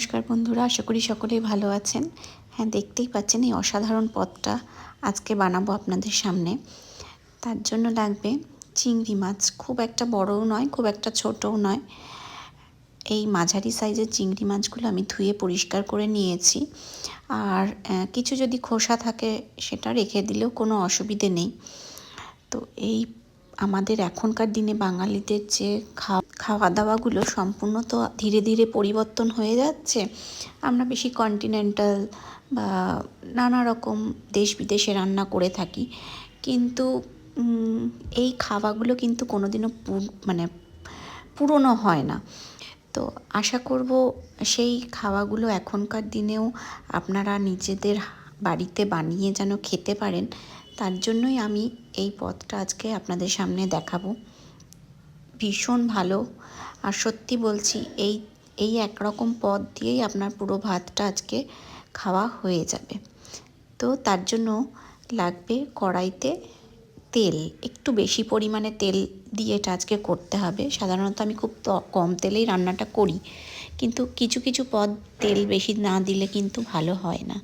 নমস্কার বন্ধুরা, আশা করি সকলেই ভালো আছেন। হ্যাঁ দেখতেই পাচ্ছেন এই অসাধারণ পদটা আজকে বানাবো আপনাদের সামনে। তার জন্য লাগবে চিংড়ি মাছ। খুব একটা বড়ও নয়, খুব একটা ছোটও নয়। এই মাঝারি সাইজের চিংড়ি মাছগুলো আমি ধুয়ে পরিষ্কার করে নিয়েছি। আর কিছু যদি খোসা থাকে সেটা রেখে দিলেও কোনো অসুবিধে নেই। তো এই আমাদের এখনকার দিনে বাঙালিদের যে খাওয়া দাওয়াগুলো সম্পূর্ণ তো ধীরে ধীরে পরিবর্তন হয়ে যাচ্ছে। আমরা বেশি কন্টিনেন্টাল বা নানা রকম দেশ বিদেশে রান্না করে থাকি। কিন্তু এই খাওয়াগুলো কিন্তু কোনোদিনও মানে পুরনো হয় না। তো আশা করব সেই খাওয়াগুলো এখনকার দিনেও আপনারা নিজেদের বাড়িতে বানিয়ে যেন খেতে পারেন। তার জন্যই আমি এই পথটা আজকে আপনাদের সামনে দেখাবো। ভীষণ ভালো। আর সত্যি বলছি, এই এই একরকম পদ দিয়েই আপনার পুরো ভাতটা আজকে খাওয়া হয়ে যাবে। তো তার জন্য লাগবে কড়াইতে তেল। একটু বেশি পরিমাণে তেল দিয়ে এটা আজকে করতে হবে। সাধারণত আমি খুব কম তেলেই রান্নাটা করি। কিন্তু কিছু কিছু পদ তেল বেশি না দিলে কিন্তু ভালো হয় না।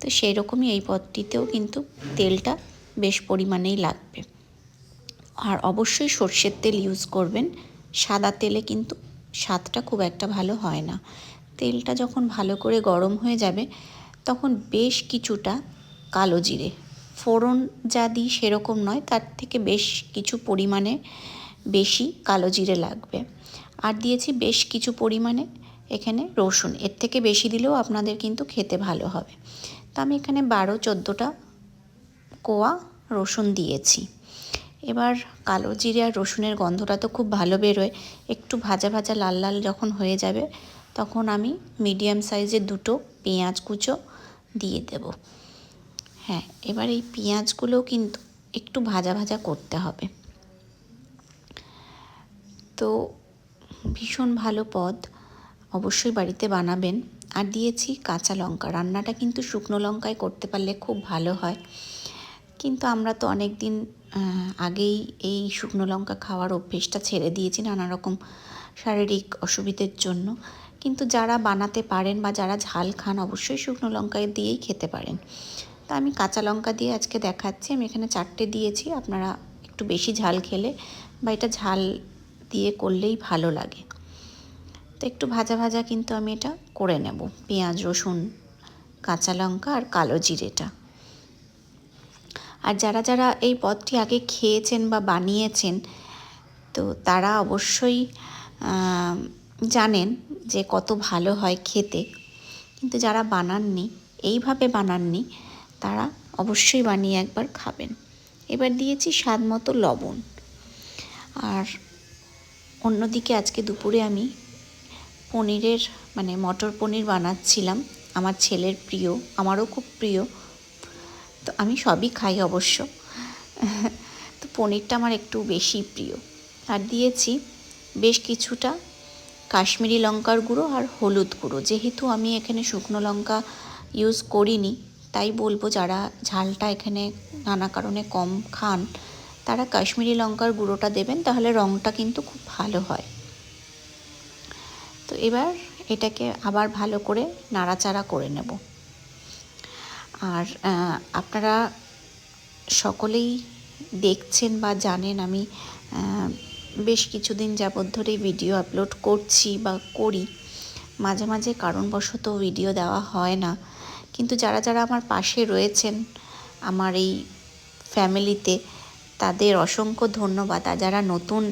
তো সেই রকমই এই পদটিতেও কিন্তু তেলটা বেশ পরিমাণেই লাগবে। আর অবশ্যই সর্ষের তেল ইউজ করবেন। সাদা তেলে কিন্তু স্বাদটা খুব একটা ভালো হয় না। তেলটা যখন ভালো করে গরম হয়ে যাবে, তখন বেশ কিছুটা কালো জিরে। ফোড়ন যা দিই সেরকম নয়, তার থেকে বেশ কিছু পরিমাণে বেশি কালো জিরে লাগবে। আর দিয়েছি বেশ কিছু পরিমাণে এখানে রসুন। এর থেকে বেশি দিলেও আপনাদের কিন্তু খেতে ভালো হবে। তো আমি এখানে বারো, চোদ্দোটা কোয়া রসুন দিয়েছি। এবার কালো জিরে আর রসুনের গন্ধটা তো খুব ভালো বেরোয়। একটু ভাজা ভাজা লাল লাল যখন হয়ে যাবে, তখন আমি মিডিয়াম সাইজের দুটো পেঁয়াজ কুচো দিয়ে দেব। হ্যাঁ এবার এই পেঁয়াজগুলো কিন্তু একটু ভাজা ভাজা করতে হবে। তো ভীষণ ভালো পদ, অবশ্যই বাড়িতে বানাবেন। আর দিয়েছি কাঁচা লঙ্কা, রান্নাটা কিন্তু শুকনো লঙ্কায় করতে পারলে খুব ভালো হয়। কিন্তু আমরা তো অনেক দিন আগেই এই শুকনো লঙ্কা খাওয়ার অভ্যেসটা ছেড়ে দিয়েছি নানা রকম শারীরিক অসুবিধের জন্য। কিন্তু যারা বানাতে পারেন বা যারা ঝাল খান অবশ্যই শুকনো লঙ্কা দিয়েই খেতে পারেন। তা আমি কাঁচা লঙ্কা দিয়ে আজকে দেখাচ্ছি, আমি এখানে চারটে দিয়েছি, আপনারা একটু বেশি ঝাল খেলে বা এটা ঝাল দিয়ে করলেই ভালো লাগে। তো একটু ভাজা ভাজা কিন্তু আমি এটা করে নেব, পেঁয়াজ, রসুন, কাঁচা লঙ্কা আর কালো জিরেটা। আর যারা যারা এই পদটি আগে খেয়েছেন বা বানিয়েছেন, তো তারা অবশ্যই জানেন যে কত ভালো হয় খেতে। কিন্তু যারা বানাননি, এইভাবে বানাননি, তারা অবশ্যই বানিয়ে একবার খাবেন। এবার দিয়েছি স্বাদ মতো লবণ। আর অন্যদিকে আজকে দুপুরে আমি পনিরের মানে মটর পনির বানাচ্ছিলাম। আমার ছেলের প্রিয়, আমারও খুব প্রিয়। তো আমি সবই খাই অবশ্য। তো পনিরটা আমার একটু বেশি প্রিয়। আর দিয়েছি বেশ কিছুটা কাশ্মীরি লঙ্কার গুঁড়ো আর হলুদ গুঁড়ো। যেহেতু আমি এখানে শুকনো লঙ্কা ইউজ করিনি, তাই বলব যারা ঝালটা এখানে নানা কারণে কম খান, তারা কাশ্মীরি লঙ্কার গুঁড়োটা দেবেন, তাহলে রঙটা কিন্তু খুব ভালো হয়। তো এবার এটাকে আবার ভালো করে নাড়াচাড়া করে নেব। আর আপনারা সকলেই দেখছেন বা জানেন আমি বেশ কিছুদিন যাবৎ ধরেই ভিডিও আপলোড করছি বা করি। মাঝে মাঝে কারণবশত ভিডিও দেওয়া হয় না। কিন্তু যারা যারা আমার পাশে রয়েছেন, আমার এই ফ্যামিলিতে তাদের অসংখ্য ধন্যবাদ। আর যারা নতুন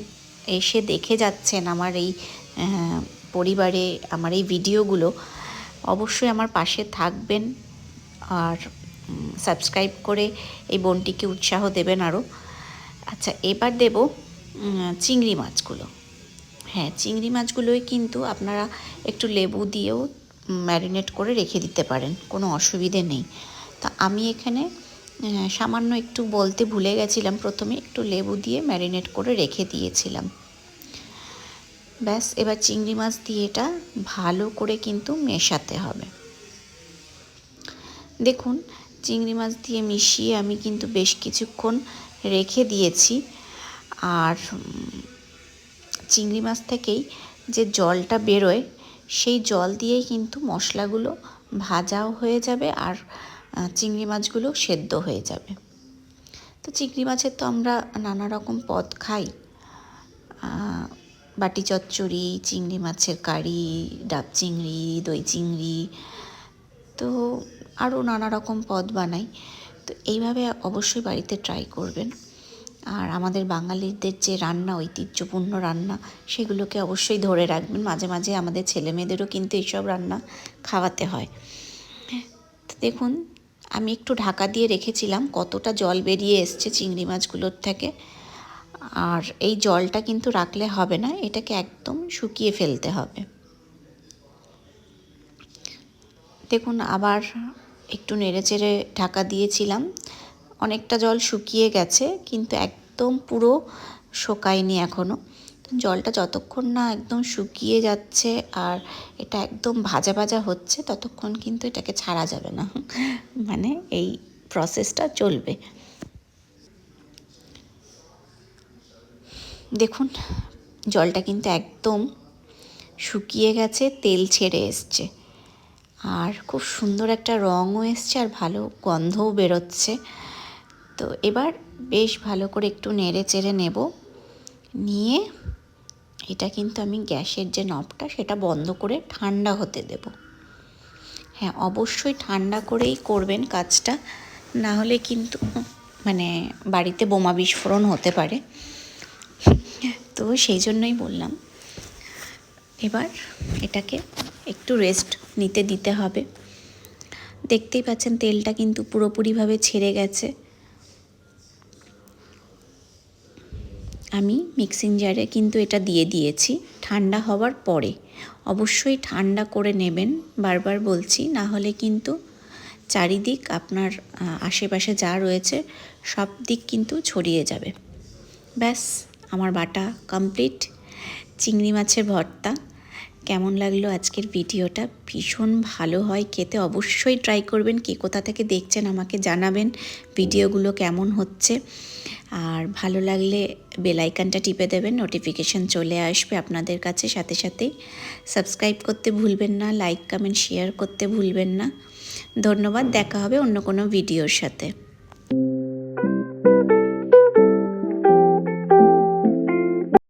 এসে দেখে যাচ্ছেন আমার এই পরিবারে, আমার এই ভিডিওগুলো, অবশ্যই আমার পাশে থাকবেন। আর সাবস্ক্রাইব করে এই বোনটিকে উৎসাহ দেবেন আরও। আচ্ছা এবার দেব চিংড়ি মাছগুলো। হ্যাঁ চিংড়ি মাছগুলোই কিন্তু আপনারা একটু লেবু দিয়েও ম্যারিনেট করে রেখে দিতে পারেন, কোনো অসুবিধে নেই। তা আমি এখানে সামান্য একটু বলতে ভুলে গেছিলাম, প্রথমে একটু লেবু দিয়ে ম্যারিনেট করে রেখে দিয়েছিলাম। ব্যাস, এবার চিংড়ি মাছ দিয়ে এটা ভালো করে কিন্তু মেশাতে হবে। দেখুন, চিংড়ি মাছ দিয়ে মিশিয়ে আমি কিন্তু বেশ কিছুক্ষণ রেখে দিয়েছি। আর চিংড়ি মাছ থেকেই যে জলটা বেরোয়, সেই জল দিয়েই কিন্তু মশলাগুলো ভাজাও হয়ে যাবে আর চিংড়ি মাছগুলো সেদ্ধ হয়ে যাবে। তো চিংড়ি মাছের তো আমরা নানা রকম পদ খাই। বাটি চচ্চড়ি, চিংড়ি মাছের কারি, ডাব চিংড়ি, দই চিংড়ি তো আরও নানা রকম পদ বানাই। তো এইভাবে অবশ্যই বাড়িতে ট্রাই করবেন। আর আমাদের বাঙালিদের যে রান্না, ঐতিহ্যপূর্ণ রান্না, সেগুলোকে অবশ্যই ধরে রাখবেন। মাঝে মাঝে আমাদের ছেলে মেয়েদেরও কিন্তু এইসব রান্না খাওয়াতে হয়। তো দেখুন, আমি একটু ঢাকা দিয়ে রেখেছিলাম কতটা জল বেরিয়ে এসছে চিংড়ি মাছগুলোর থেকে। আর এই জলটা কিন্তু রাখলে হবে না, এটাকে একদম শুকিয়ে ফেলতে হবে। দেখুন, আবার একটু নেড়েচেড়ে ঢাকা দিয়েছিলাম। অনেকটা জল শুকিয়ে গেছে, কিন্তু একদম পুরো শোকায়নি এখনও জলটা যতক্ষণ না একদম শুকিয়ে যাচ্ছে আর এটা একদম ভাজা ভাজা হচ্ছে, ততক্ষণ কিন্তু এটাকে ছাড়া যাবে না। মানে এই প্রসেসটা চলবে। দেখুন, জলটা কিন্তু একদম শুকিয়ে গেছে, তেল ছেড়ে এসছে। আর খুব সুন্দর একটা রঙও এসছে আর ভালো গন্ধও বেরোচ্ছে। তো এবার বেশ ভালো করে একটু নেড়ে চেড়ে নেব। নিয়ে এটা কিন্তু আমি গ্যাসের যে নবটা সেটা বন্ধ করে ঠান্ডা হতে দেব। হ্যাঁ অবশ্যই ঠান্ডা করেই করবেন কাজটা। না হলে কিন্তু মানে বাড়িতে বোমা বিস্ফোরণ হতে পারে। তো সেই জন্যই বললাম। এবার এটাকে একটু রেস্ট নিতে দিতে হবে। দেখতেই পাচ্ছেন তেলটা কিন্তু পুরোপুরিভাবে ছেড়ে গেছে। আমি মিক্সিং জারে কিন্তু এটা দিয়ে দিয়েছি, ঠান্ডা হওয়ার পরে। অবশ্যই ঠান্ডা করে নেবেন, বারবার বলছি, না হলে কিন্তু চারিদিক আপনার আশেপাশে যা রয়েছে, সব দিক কিন্তু ছড়িয়ে যাবে। ব্যাস, আমার বাটা কমপ্লিট চিংড়ি মাছের ভর্তা। কেমন লাগল আজকের ভিডিওটা? ভীষণ ভালো হয় খেতে। অবশ্যই ট্রাই করবেন। কে কোথা থেকে দেখছেন আমাকে জানাবেন ভিডিওগুলো কেমন হচ্ছে। আর ভালো লাগলে বেলাইকানটা টিপে দেবেন নোটিফিকেশান চলে আসবে আপনাদের কাছে। সাথে সাথেই সাবস্ক্রাইব করতে ভুলবেন না লাইক কমেন্ট শেয়ার করতে ভুলবেন না। ধন্যবাদ, দেখা হবে অন্য কোনো ভিডিওর সাথে।